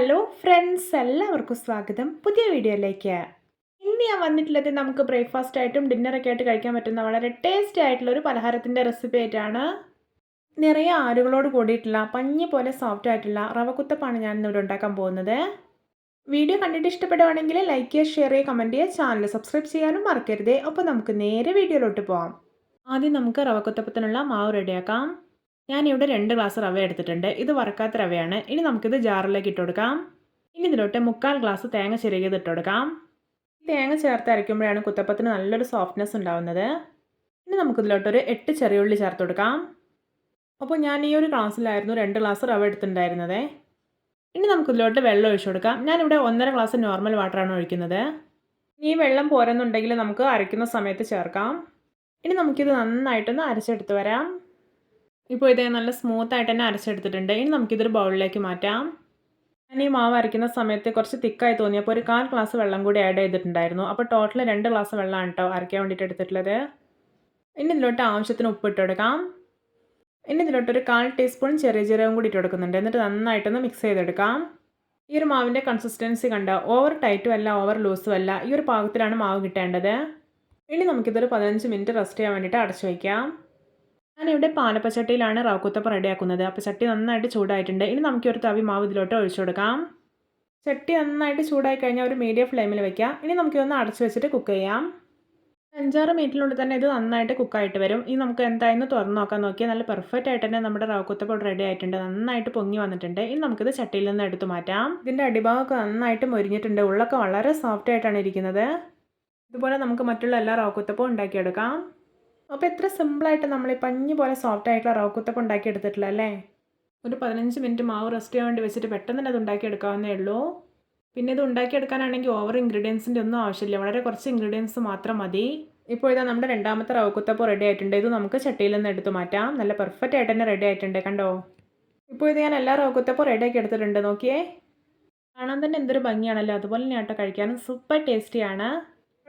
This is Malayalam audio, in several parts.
ഹലോ ഫ്രണ്ട്സ് എല്ലാവർക്കും സ്വാഗതം. പുതിയ വീഡിയോയിലേക്ക്. ഇന്ന് ഞാൻ വന്നിട്ടുള്ളത് നമുക്ക് ബ്രേക്ക്ഫാസ്റ്റ് ആയിട്ടും ഡിന്നറൊക്കെ ആയിട്ട് കഴിക്കാൻ പറ്റുന്ന വളരെ ടേസ്റ്റി ആയിട്ടുള്ള ഒരു പലഹാരത്തിന്റെ റെസിപ്പി ആയിട്ടാണ് നിറയെ ആരുകളോട് കൂടിയിട്ടുള്ള പഞ്ഞി പോലെ സോഫ്റ്റ് ആയിട്ടുള്ള റവ കുത്തപ്പാണ് ഞാൻ ഇന്നിവിടെ ഉണ്ടാക്കാൻ പോകുന്നത്. വീഡിയോ കണ്ടിട്ട് ഇഷ്ടപ്പെടുവാണെങ്കിൽ ലൈക്ക് ചെയ്യുക ഷെയർ ചെയ്യുക കമന്റ് ചെയ്യുക ചാനൽ സബ്സ്ക്രൈബ് ചെയ്യാനും മറക്കരുതേ. അപ്പോൾ നമുക്ക് നേരെ വീഡിയോയിലോട്ട് പോകാം ആദ്യം നമുക്ക് റവ കുത്തപ്പത്തിനുള്ള മാവ് റെഡിയാക്കാം ഞാനിവിടെ രണ്ട് ഗ്ലാസ് റവ എടുത്തിട്ടുണ്ട്. ഇത് വറക്കാത്ത റവയാണ്. ഇനി നമുക്കിത് ജാറിലേക്ക് ഇട്ട് കൊടുക്കാം. ഇനി ഇതിലോട്ട് മുക്കാൽ ഗ്ലാസ് തേങ്ങ ചിരകിയത് ഇട്ട് കൊടുക്കാം. തേങ്ങ ചേർത്ത് അരയ്ക്കുമ്പോഴാണ് കുത്തപ്പത്തിന് നല്ലൊരു സോഫ്റ്റ്നെസ് ഉണ്ടാവുന്നത്. ഇനി നമുക്കിതിലോട്ടൊരു എട്ട് ചെറിയുള്ളി ചേർത്ത് കൊടുക്കാം. അപ്പോൾ ഞാൻ ഈ ഒരു ഗ്ലാസ്സിലായിരുന്നു രണ്ട് ഗ്ലാസ് റവ എടുത്തിട്ടുണ്ടായിരുന്നത്. ഇനി നമുക്കിതിലോട്ട് വെള്ളം ഒഴിച്ചു കൊടുക്കാം. ഞാനിവിടെ ഒന്നര ഗ്ലാസ് നോർമൽ വാട്ടറാണ് ഒഴിക്കുന്നത്. ഈ വെള്ളം പോരെന്നുണ്ടെങ്കിൽ നമുക്ക് അരയ്ക്കുന്ന സമയത്ത് ചേർക്കാം. ഇനി നമുക്കിത് നന്നായിട്ടൊന്ന് അരച്ചെടുത്ത് വരാം. ഇപ്പോൾ ഇതേ നല്ല സ്മൂത്ത് ആയിട്ട് തന്നെ അരച്ചെടുത്തിട്ടുണ്ട്. ഇനി നമുക്കിതൊരു ബൗളിലേക്ക് മാറ്റാം. ഞാൻ ഈ മാവ് അരയ്ക്കുന്ന സമയത്ത് കുറച്ച് തിക്കായി തോന്നിയപ്പോൾ ഒരു കാൽ ഗ്ലാസ് വെള്ളം കൂടി ആഡ് ചെയ്തിട്ടുണ്ടായിരുന്നു. അപ്പോൾ ടോട്ടൽ രണ്ട് ഗ്ലാസ് വെള്ളമാണ് കേട്ടോ അരയ്ക്കാൻ വേണ്ടിയിട്ട് എടുത്തിട്ടുള്ളത്. ഇനി ഇതിലോട്ട് ആവശ്യത്തിന് ഉപ്പ് ഇട്ട് കൊടുക്കാം. ഇനി ഇതിലോട്ട് ഒരു കാൽ ടീസ്പൂൺ ചെറിയ ജീരകം കൂടി ഇട്ട് കൊടുക്കുന്നുണ്ട്. എന്നിട്ട് നന്നായിട്ടൊന്ന് മിക്സ് ചെയ്തെടുക്കാം. ഈ ഒരു മാവിന്റെ കൺസിസ്റ്റൻസി കണ്ട? ഓവർ ടൈറ്റും അല്ല ഓവർ ലൂസും അല്ല. ഈ ഒരു പാകത്തിലാണ് മാവ് കിട്ടേണ്ടത്. ഇനി നമുക്കിതൊരു പതിനഞ്ച് മിനിറ്റ് റെസ്റ്റ് ചെയ്യാൻ വേണ്ടിയിട്ട് അടച്ചു വയ്ക്കാം. ഞാനിവിടെ പാലപ്പച്ചട്ടിയിലാണ് റവക്കുത്തപ്പം റെഡിയാക്കുന്നത്. അപ്പോൾ ചട്ടി നന്നായിട്ട് ചൂടായിട്ടുണ്ട്. ഇനി നമുക്ക് ഒരു തവി മാവ് ഇതിലോട്ട് ഒഴിച്ചു കൊടുക്കാം. ചട്ടി നന്നായിട്ട് ചൂടായി കഴിഞ്ഞാൽ ഒരു മീഡിയം ഫ്ലെയിമിൽ വെക്കാം. ഇനി നമുക്കിതൊന്ന് അടച്ചു വെച്ചിട്ട് കുക്ക് ചെയ്യാം. അഞ്ചാറ് മിനിറ്റിനുള്ളിൽ തന്നെ ഇത് നന്നായിട്ട് കുക്കായിട്ട് വരും. ഇനി നമുക്ക് എന്തായെന്ന് തുറന്ന് നോക്കാൻ നോക്കിയാൽ നല്ല പെർഫെക്റ്റ് ആയിട്ട് തന്നെ നമ്മുടെ റവക്കുത്തപ്പം റെഡി ആയിട്ടുണ്ട്. നന്നായിട്ട് പൊങ്ങി വന്നിട്ടുണ്ട്. ഇനി നമുക്കിത് ചട്ടിയിൽ നിന്ന് എടുത്തു മാറ്റാം. ഇതിന്റെ അടിഭാഗമൊക്കെ നന്നായിട്ട് മൊരിഞ്ഞിട്ടുണ്ട്. ഉള്ളൊക്കെ വളരെ സോഫ്റ്റ് ആയിട്ടാണ് ഇരിക്കുന്നത്. ഇതുപോലെ നമുക്ക് മറ്റുള്ള എല്ലാ റവക്കുത്തപ്പവും ഉണ്ടാക്കിയെടുക്കാം. അപ്പോൾ എത്ര സിമ്പിളായിട്ട് നമ്മൾ ഈ പഞ്ഞി പോലെ സോഫ്റ്റ് ആയിട്ടുള്ള റവക്കുത്തപ്പം ഉണ്ടാക്കി എടുത്തിട്ടില്ല അല്ലേ? ഒരു പതിനഞ്ച് മിനിറ്റ് മാവ് റെസ്റ്റ് ചെയ്യാൻ വേണ്ടി വെച്ചിട്ട് പെട്ടെന്ന് തന്നെ അത് ഉണ്ടാക്കിയെടുക്കാവുന്നേ ഉള്ളൂ. പിന്നെ ഇത് ഉണ്ടാക്കി ഉണ്ടാക്കിയെടുക്കാനാണെങ്കിൽ ഓവർ ഇൻഗ്രീഡിയൻസിന്റെ ഒന്നും ആവശ്യമില്ല. വളരെ കുറച്ച് ഇൻഗ്രീഡിയൻസ് മാത്രം മതി. ഇപ്പോൾ ഇതാ നമ്മുടെ രണ്ടാമത്തെ റവക്കുത്തപ്പം റെഡി ആയിട്ടുണ്ട്. ഇത് നമുക്ക് ചട്ടിയിൽ നിന്ന് എടുത്തു മാറ്റാം. നല്ല പെർഫെക്റ്റ് ആയിട്ട് തന്നെ റെഡി ആയിട്ടുണ്ട് കണ്ടോ? ഇപ്പോൾ ഇത് ഞാൻ എല്ലാ റവക്കുത്തപ്പോൾ റെഡി ആക്കി എടുത്തിട്ടുണ്ട് നോക്കിയേ. കാണാൻ തന്നെ എന്തൊരു ഭംഗിയാണല്ലോ. അതുപോലെ തന്നെ ആട്ടോ കഴിക്കാനും സൂപ്പർ ടേസ്റ്റിയാണ്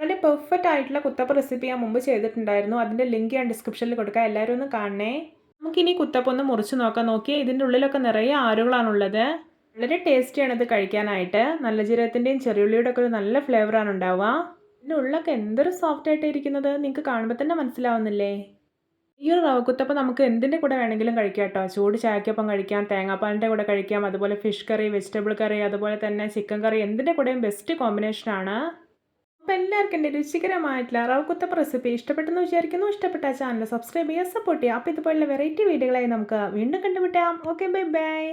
വളരെ പെർഫെക്റ്റ് ആയിട്ടുള്ള കുത്തപ്പ റെസിപ്പി ഞാൻ മുമ്പ് ചെയ്തിട്ടുണ്ടായിരുന്നു. അതിന്റെ ലിങ്ക് ഞാൻ ഡിസ്ക്രിപ്ഷനിൽ കൊടുക്കാം. എല്ലാവരും ഒന്ന് കാണണേ. നമുക്കിനി കുത്തപ്പ ഒന്ന് മുറിച്ച് നോക്കാം. നോക്കിയേ ഇതിന്റെ ഉള്ളിലൊക്കെ നിറയെ ആരുകളാണുള്ളത്. വളരെ ടേസ്റ്റിയാണ് ഇത് കഴിക്കാനായിട്ട്. നല്ല ജീരകത്തിന്റെയും ചെറിയുള്ളിയുടെ ഒക്കെ ഒരു നല്ല ഫ്ലേവറാണ് ഉണ്ടാവുക. ഇതിന്റെ ഉള്ളൊക്കെ എന്തൊരു സോഫ്റ്റ് ആയിട്ട് ഇരിക്കുന്നത്? നിങ്ങൾക്ക് കാണുമ്പോൾ തന്നെ മനസ്സിലാവുന്നില്ലേ? ഈ ഒരു റവക്കുത്തപ്പം നമുക്ക് എന്തിന്റെ കൂടെ വേണമെങ്കിലും കഴിക്കാം കേട്ടോ. ചൂട് ചായക്കൊപ്പം കഴിക്കാം തേങ്ങാപ്പാലിന്റെ കൂടെ കഴിക്കാം അതുപോലെ ഫിഷ് കറി വെജിറ്റബിൾ കറി അതുപോലെ തന്നെ ചിക്കൻ കറി എന്തിന്റെ കൂടെയും ബെസ്റ്റ് കോമ്പിനേഷനാണ് എല്ലാവർക്കും എന്റെ രുചികരമായിട്ടുള്ള റവക്കുത്തപ്പ് റെസിപ്പി ഇഷ്ടപ്പെട്ടെന്ന് വിചാരിക്കുന്നു. ഇഷ്ടപ്പെട്ട ചാനൽ സബ്സ്ക്രൈബ് ചെയ്യുക സപ്പോർട്ട് ചെയ്യുക. അപ്പോൾ ഇതുപോലുള്ള വെറൈറ്റി വീഡിയോകളായി നമുക്ക് വീണ്ടും കണ്ടുമുട്ടാം. Okay bye bye